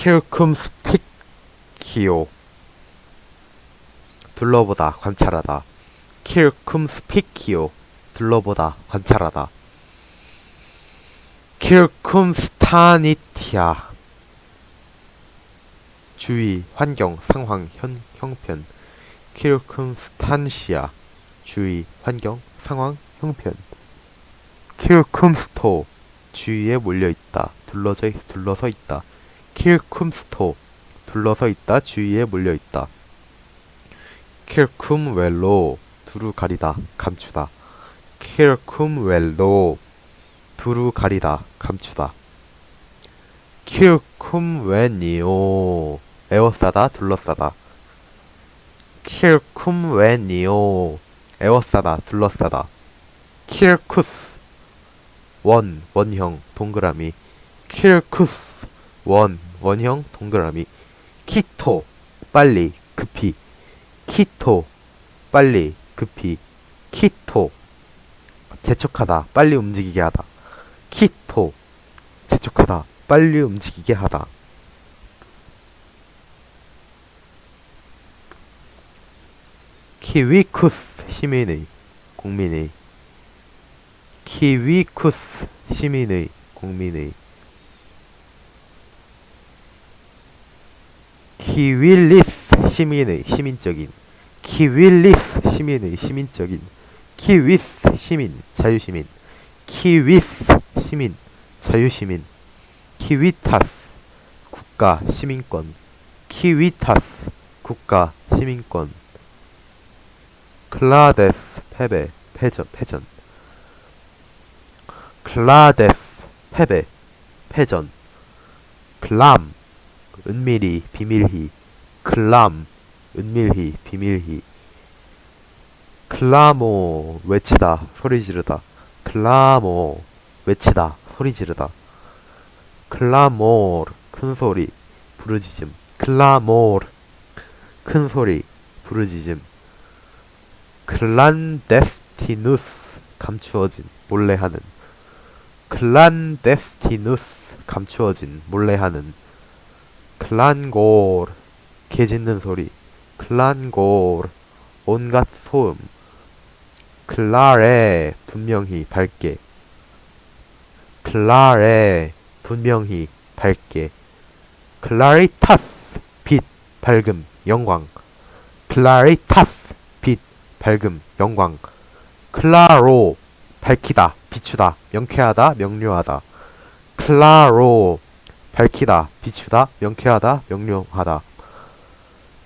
킬쿰스피키오 둘러보다 관찰하다. 킬쿰스피키오 둘러보다 관찰하다. 킬쿰스타니티아. 주의, 환경, 상황, 현, 형편. 킬쿰스탄시아. 주의, 환경, 상황, 형편. 킬쿰스토 주위에 몰려 있다. 둘러져 둘러서 있다 킬쿰스토 둘러서 있다 주위에 몰려 있다. 킬쿰 웰로 두루 가리다 감추다. 킬쿰 웰로 두루 가리다 감추다. 킬쿰웨니오 에워싸다 둘러싸다. 킬쿰웨니오 에워싸다 둘러싸다. 킬쿠스 원 원형 동그라미. 킬쿠스 원 원형 동그라미. 키토 빨리 급히. 키토 빨리 급히. 키토 재촉하다 빨리 움직이게 하다. 키토 재촉하다 빨리 움직이게 하다. 키위쿠스 시민의 국민의. 키위쿠스 시민의 국민의 키윌리스 시민의 시민적인 키윌리스 시민의 시민적인 키위스 시민 자유시민 키위스 시민 자유시민 키위타스 국가 시민권 키위타스 국가 시민권 클라데스 패배 패전 패전 클라데스 패배 패전 클람 은밀히 비밀히 클람 은밀히 비밀히. 클라모 외치다 소리 지르다. 클라모 외치다 소리 지르다. 클라모르 큰 소리 부르짖음. 클라모르 큰 소리 부르짖음. 클란데스티누스 감추어진 몰래 하는. 클란데스티누스 감추어진 몰래 하는 클란골 개 짖는 소리 클란골 온갖 소음 클라레 분명히 밝게 클라레 분명히 밝게 클라리타스 빛 밝음 영광 클라리타스 빛 밝음 영광 클라로 밝히다 비추다 명쾌하다 명료하다 클라로 밝히다 비추다 명쾌하다 명료하다.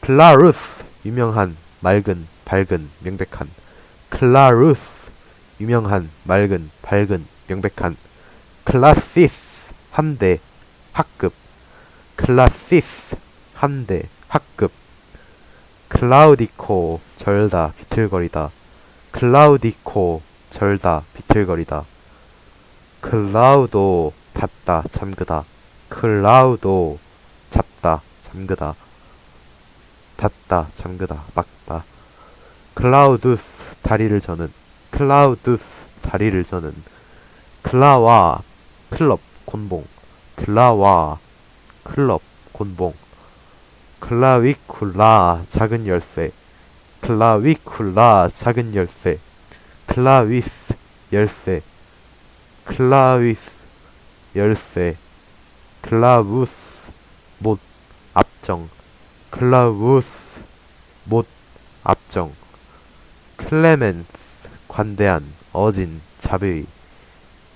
클라루스 유명한 맑은 밝은 명백한. 클라루스 유명한 맑은 밝은 명백한. 클라시스 함대 학급. 클라시스 함대 학급. 클라우디코 절다 비틀거리다. 클라우디코 절다 비틀거리다. 클라우도 닫다 잠그다 클라우도 잡다 잠그다 닫다 잠그다 막다. 클라우두스 다리를 저는 클라우두스 다리를 저는. 클라와 클럽 곤봉. 클라와 클럽 곤봉. 클라위쿨라 작은 열쇠. 클라위쿨라 작은 열쇠. 클라위스 열쇠. 클라위스 열쇠 클라우스 못 앞정. 클라우스 못 앞정. 클레멘스 관대한 어진 자비의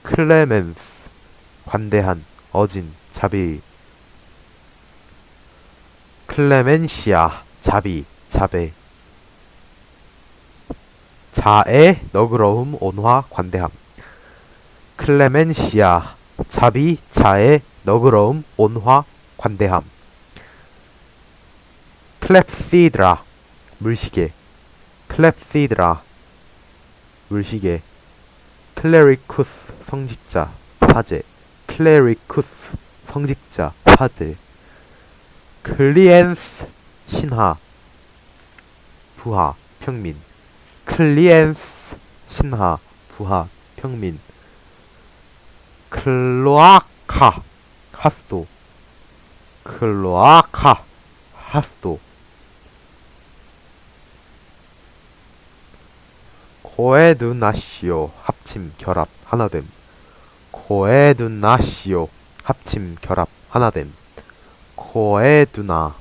클레멘스 관대한 어진 자비. 클레멘시아 자비 자배. 자애 너그러움 온화 관대함. 클레멘시아 자비 자애 너그러움 온화 관대함. 클랩시드라 물시계. 클랩시드라 물시계. 클레리쿠스 성직자 사제. 클레리쿠스 성직자 사제. 클리엔스 신하. 부하 평민. 클리엔스 신하 부하 평민. 클로아카 하스도 클로아카 하스도 코에두나시오 합침 결합 하나됨. 코에두나시오 합침 결합 하나됨. 코에두나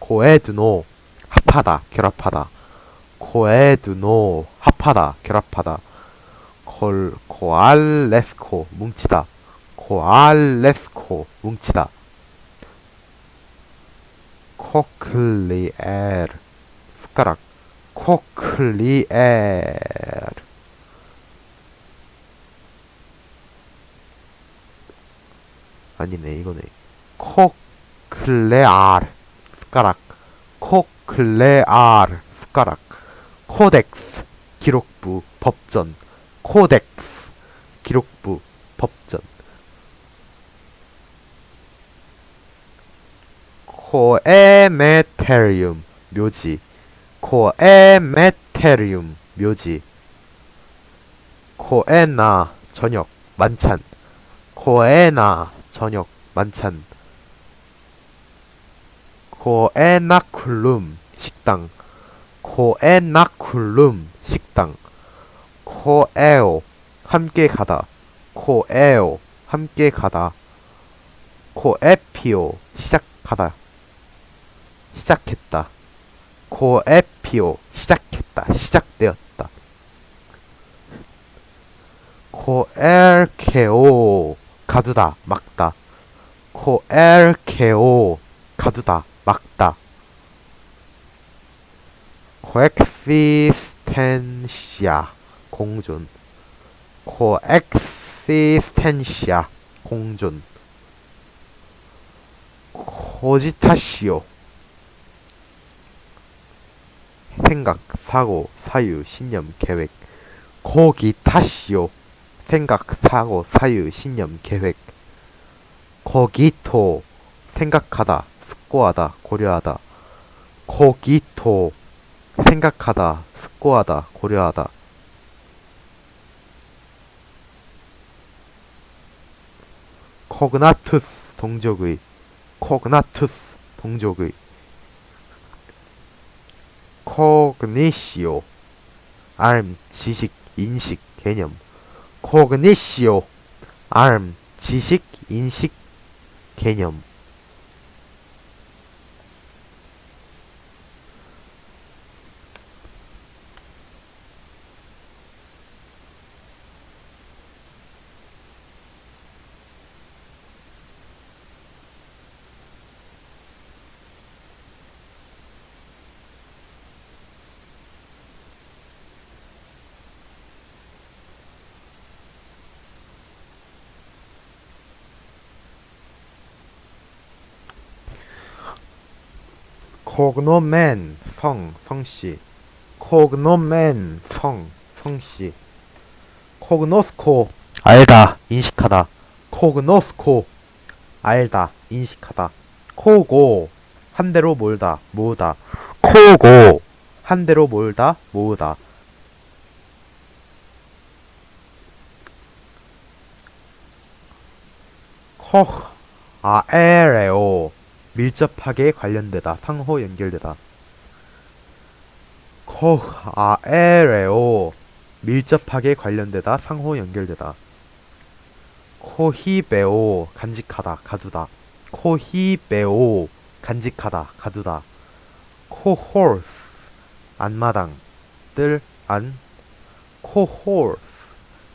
코에두노 합하다 결합하다. 코에두노 합하다 결합하다. 콜 코알레스코 뭉치다. 코알레스 코 뭉치다. 코클리엘 숟가락. 코클리엘 아니네 이거네. 코클레알 숟가락. 코클레알 숟가락. 코덱스. 기록부 법전. 코덱스. 기록부 법전 코에메테리움 묘지. 코에메테리움 묘지. 코에나 저녁 만찬. 코에나 저녁 만찬. 코에나쿨룸 식당. 코에나쿨룸 식당. 코에오 함께 가다. 코에오 함께 가다. 코에피오 시작하다 시작했다. 코에피오 시작했다. 시작되었다. 코엘케오 가두다 막다. 코엘케오 가두다 막다. 코엑시스텐시아 공존. 코엑시스텐시아 공존. 코지타시오 생각, 사고, 사유, 신념, 계획. 코기타시오 생각, 사고, 사유, 신념, 계획. 코기토. 생각하다, 숙고하다, 고려하다. 코기토. 생각하다, 숙고하다, 고려하다. 코그나투스 동족의 코그나투스 동족의 코그니시오. 알 지식 인식 개념. 코그니시오. 알 지식 인식 개념 코그노맨 성 성씨. 코그노맨 성 성씨. 코그노스코. 알다 인식하다. 코그노스코. 알다 인식하다. 코고 한 대로 몰다 모으다. 코고. 한 대로 몰다 모으다. 코 아에레오 밀접하게 관련되다 상호 연결되다. 코 아 에레오. 밀접하게 관련되다 상호 연결되다. 코히베오 간직하다 가두다. 코히베오 간직하다 가두다. 코홀스 안마당 뜰 안. 코홀스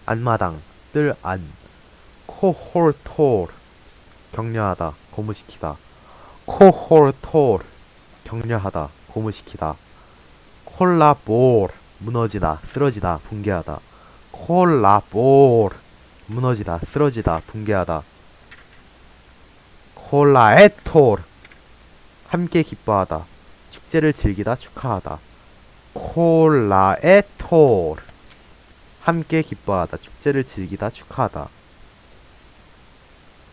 안마당 뜰 안. 코홀톨 격려하다 고무시키다 코홀톨 격려하다 고무시키다. 콜라볼 무너지다 쓰러지다 붕괴하다. 콜라볼 무너지다 쓰러지다 붕괴하다. 콜라에톨 함께 기뻐하다. 축제를 즐기다 축하하다. 콜라에톨 함께 기뻐하다. 축제를 즐기다 축하하다.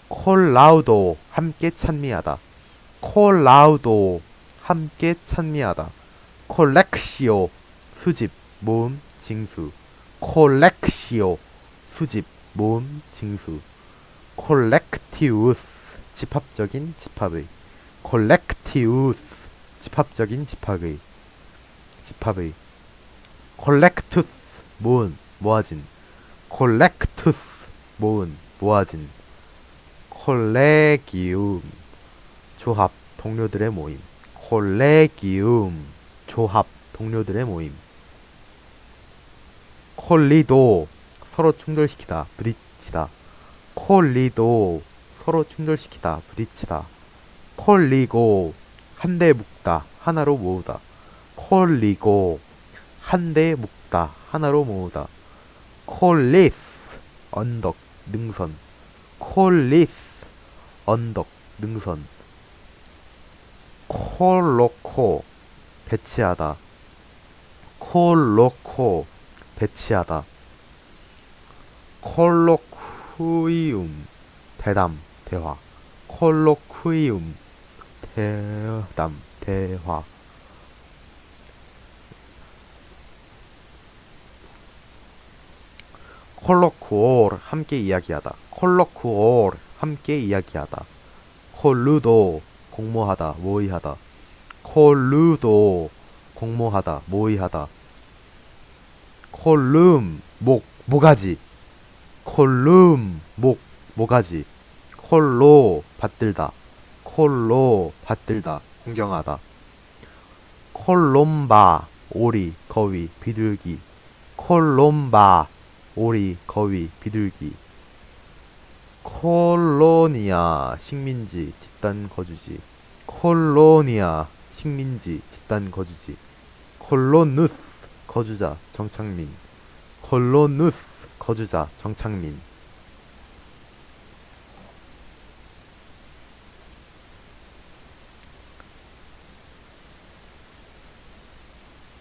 콜라우도 함께 찬미하다 콜라우도 함께 찬미하다. 콜렉시오 수집 모음 징수. 콜렉시오 수집 모음 징수. 콜렉티우스 집합적인 집합의. 콜렉티우스 집합적인 집합의. 집합의. 콜렉투스 모은 모아진. 콜렉투스 모은 모아진. 콜레기움 조합 동료들의 모임. 콜레기움. 조합 동료들의 모임. 콜리도 서로 충돌시키다. 부딪히다. 콜리도 서로 충돌시키다. 부딪히다. 콜리고 한데 묶다. 하나로 모으다. 콜리고 한데 묶다. 하나로 모으다. 콜리스. 언덕 능선. 콜리스. 언덕 능선 콜로코 배치하다. 콜로코 배치하다. 콜로쿠이움 대담 대화. 콜로쿠이움 대담 대화. 콜로쿠올 함께 이야기하다. 콜로쿠올 함께 이야기하다. 콜루도 공모하다 모의하다. 콜루도 공모하다 모의하다. 콜룸 목 모가지. 콜룸 목 모가지. 콜로 받들다. 콜로 받들다. 공경하다. 콜롬바 오리 거위 비둘기. 콜롬바 오리 거위 비둘기 콜로니아 식민지 집단 거주지. 콜로니아 식민지 집단 거주지. 콜로누스 거주자 정착민. 콜로누스 거주자 정착민